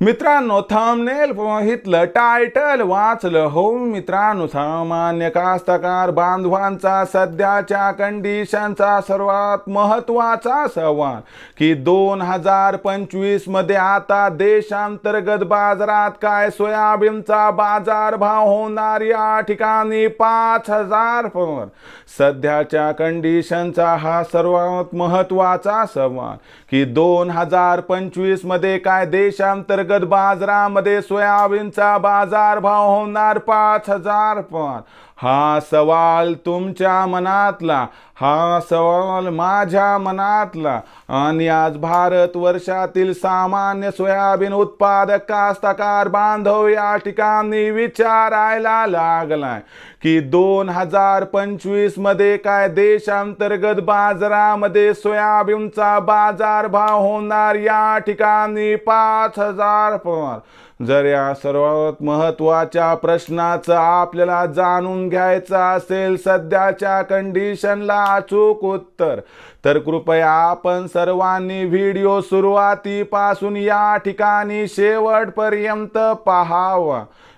मित्रांनो थंबनेल बघितलं टायटल वाचलं. हो मित्रांनो सामान्य कास्तकार बांधवांचा सध्याच्या कंडिशनचा सर्वात महत्त्वाचा सवाल की दोन हजार पंचवीसमध्ये आता देशांतर्गत बाजारात काय सोयाबीनचा बाजार भाव होणार या ठिकाणी पाच हजार पर सध्याच्या कंडिशनचा हा सर्वात महत्त्वाचा सवाल की दोन हजार पंचवीसमध्ये काय देशांतर्गत बाजारामध्ये सोयाबीनचा बाजार भाव होणार पाच हजार पण. हा सवाल तुमच्या मनातला हा सवाल माझ्या मनातला. आणि आज भारत वर्षातील सामान्य सोयाबीन उत्पादक कास्तकार बांधव या ठिकाणी विचारायला लागलाय की दोन हजार पंचवीसमध्ये काय देशांतर्गत बाजारामध्ये सोयाबीनचा बाजार भाव होणार या ठिकाणी पाच हजार पण जर या सर्वात महत्त्वाच्या प्रश्नाचं आपल्याला जाणून घ्यायचं असेल सध्याच्या कंडिशनला अचूक उत्तर. तर कृपया आपण सर्वांनी व्हिडिओ सुरुवातीपासून या ठिकाणी शेवटपर्यंत पहावा.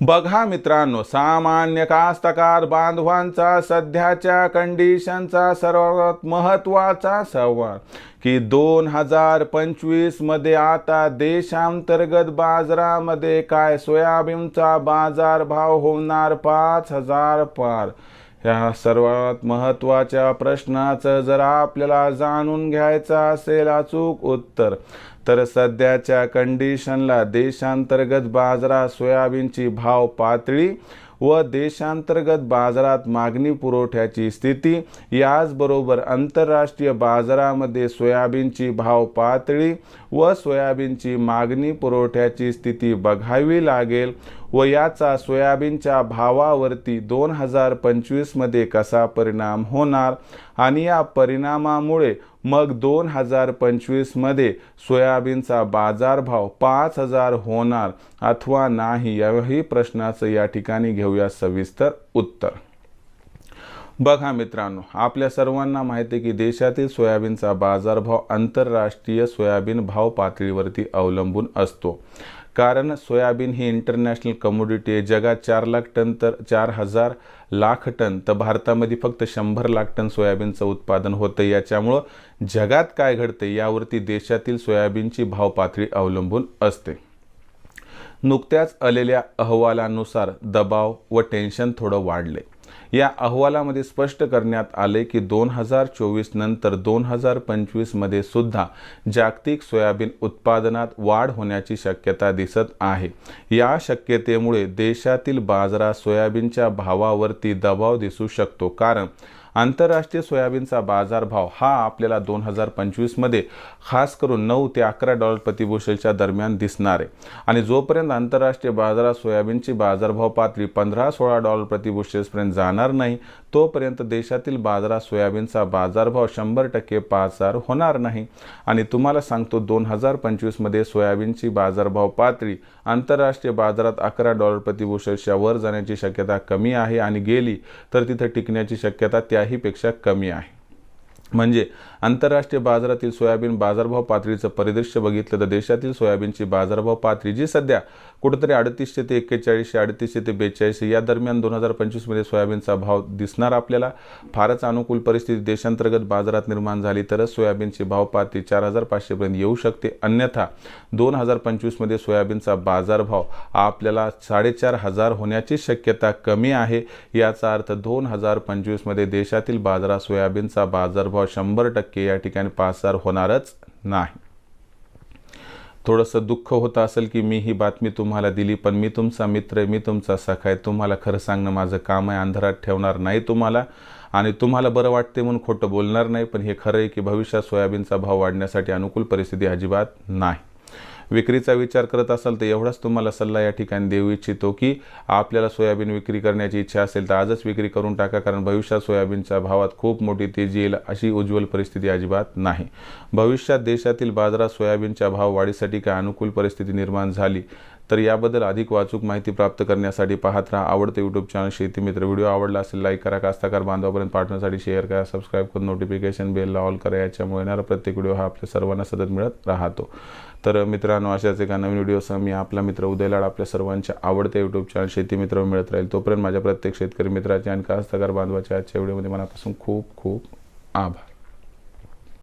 बघा मित्रांनो सामान्य कास्तकार बांधवांचा सध्याच्या कंडिशनचा सर्वात महत्त्वाचा सवाल की दोन हजार पंचवीसमध्ये आता देशांतर्गत बाजारामध्ये काय सोयाबीनचा बाजार भाव होणार पाच हजार पार? ह्या सर्वात महत्त्वाच्या प्रश्नाचं जर आपल्याला जाणून घ्यायचं असेल अचूक उत्तर. तर सध्याच्या कंडिशनला देशांतर्गत बाजारात सोयाबीनची भाव पातळी व देशांतर्गत बाजारात मागणी पुरवठ्याची स्थिती याचबरोबर आंतरराष्ट्रीय बाजारामध्ये सोयाबीनची भाव पातळी व सोयाबीनची मागणी पुरवठ्याची स्थिती बघावी लागेल. व याचा सोयाबीनच्या भावावरती दोन हजार पंचवीसमध्ये कसा परिणाम होणार आणि या परिणामामुळे मग दोन हजार पंचवीसमध्ये सोयाबीनचा बाजारभाव पाच हजार होणार अथवा नाही याही प्रश्नाचं या ठिकाणी घेऊया सविस्तर उत्तर. बघा मित्रांनो आपल्या सर्वांना माहिती आहे की देशातील सोयाबीनचा बाजारभाव आंतरराष्ट्रीय सोयाबीन भाव पातळीवरती अवलंबून असतो. कारण सोयाबीन ही इंटरनॅशनल कमोडिटी आहे. जगात चार लाख टन तर चार हजार लाख टन तर भारतामध्ये फक्त शंभर लाख टन सोयाबीनचं उत्पादन होतं याच्यामुळं जगात काय घडते यावरती देशातील सोयाबीनची भाव पातळी अवलंबून असते. नुकत्याच आलेल्या अहवालानुसार दबाव व टेन्शन थोडं वाढले या अहवालामध्ये स्पष्ट करण्यात आले की दोन हजार चोवीस नंतर दोन हजार पंचवीसमध्ये सुद्धा जागतिक सोयाबीन उत्पादनात वाढ होण्याची शक्यता दिसत आहे. या शक्यतेमुळे देशातील बाजारात सोयाबीनच्या भावावरती दबाव दिसू शकतो. कारण आंतरराष्ट्रीय सोयाबीनचा बाजारभाव हा आपल्याला दोन हजार पंचवीसमध्ये खास करून नऊ ते अकरा डॉलर प्रतिबुशलच्या दरम्यान दिसणार आहे. आणि जोपर्यंत आंतरराष्ट्रीय बाजारात सोयाबीनची बाजारभाव पातळी पंधरा सोळा डॉलर प्रतिबुशल्सपर्यंत जाणार नाही तोपर्यंत देशातील बाजारात सोयाबीनचा बाजारभाव शंभर टक्के पाच हजार होणार नाही. आणि तुम्हाला सांगतो दोन हजार पंचवीसमध्ये सोयाबीनची बाजारभाव पातळी आंतरराष्ट्रीय बाजारात अकरा डॉलर प्रतिबुशलच्या वर जाण्याची शक्यता कमी आहे आणि गेली तर तिथं टिकण्याची शक्यता त्याहीपेक्षा कमी आहे. म्हणजे आंतरराष्ट्रीय बाजारातील सोयाबीन बाजारभाव पातळीचं परिदृश्य बघितलं तर देशातील सोयाबीनची बाजारभाव पातळी जी सध्या कुठंतरी अडतीसशे ते एक्केचाळीसशे अडतीसशे ते बेचाळीसशे या दरम्यान दोन हजार पंचवीसमध्ये सोयाबीनचा भाव दिसणार आपल्याला. फारच अनुकूल परिस्थिती देशांतर्गत बाजारात निर्माण झाली तरच सोयाबीनची भाव पातळी चार हजार पाचशेपर्यंत येऊ शकते. अन्यथा दोन हजार पंचवीसमध्ये सोयाबीनचा बाजारभाव आपल्याला साडेचार हजार होण्याची शक्यता कमी आहे. याचा अर्थ दोन हजार पंचवीसमध्ये देशातील बाजारात सोयाबीनचा बाजारभाव शंभर टक्के या ठिकाणी पाच हजार होणारच नाही. थोडंसं दुःख होतं असेल की मी ही बातमी तुम्हाला दिली पण मी तुमचा मित्र आहे मी तुमचा सखा आहे तुम्हाला खरं सांगणं माझं काम आहे अंधारात ठेवणार नाही तुम्हाला. आणि तुम्हाला बरं वाटते म्हणून खोटं बोलणार नाही पण हे खरं आहे की भविष्यात सोयाबीनचा भाव वाढण्यासाठी अनुकूल परिस्थिती अजिबात नाही. विक्रीचा विचार करत असाल तर एवढाच तुम्हाला सल्ला या ठिकाणी देऊ इच्छितो की आपल्याला सोयाबीन विक्री करण्याची इच्छा असेल तर आजच विक्री करून टाका कारण भविष्यात सोयाबीनच्या भावात खूप मोठी तेजी येईल अशी उज्ज्वल परिस्थिती अजिबात नाही. भविष्यात देशातील बाजारात सोयाबीनच्या भाव वाढीसाठी काय अनुकूल परिस्थिती निर्माण झाली तर याबद्दल अधिक वाचूक माहिती प्राप्त करण्यासाठी पाहत राहा आवडते यूट्यूब चॅनल शेती मित्र. व्हिडिओ आवडला असेल लाईक करा. कास्ताकार बांधवापर्यंत पाठवण्यासाठी शेअर करा. सबस्क्राईब करून नोटिफिकेशन बेलला ऑल करा. याच्यामुळे येणारा प्रत्येक व्हिडिओ हा आपल्या सर्वांना सतत मिळत राहतो. तर मित्रांनो अशाच एका नवीन व्हिडिओसह मी आपला मित्र उदय लाड आपल्या सर्वांच्या आवडत्या यूट्यूब चॅनल शेती मित्र मिळत राहील. तोपर्यंत माझ्या प्रत्येक शेतकरी मित्राचे आणि कास्तकार बांधवाच्या आजच्या व्हिडिओमध्ये मनापासून खूप खूप आभार.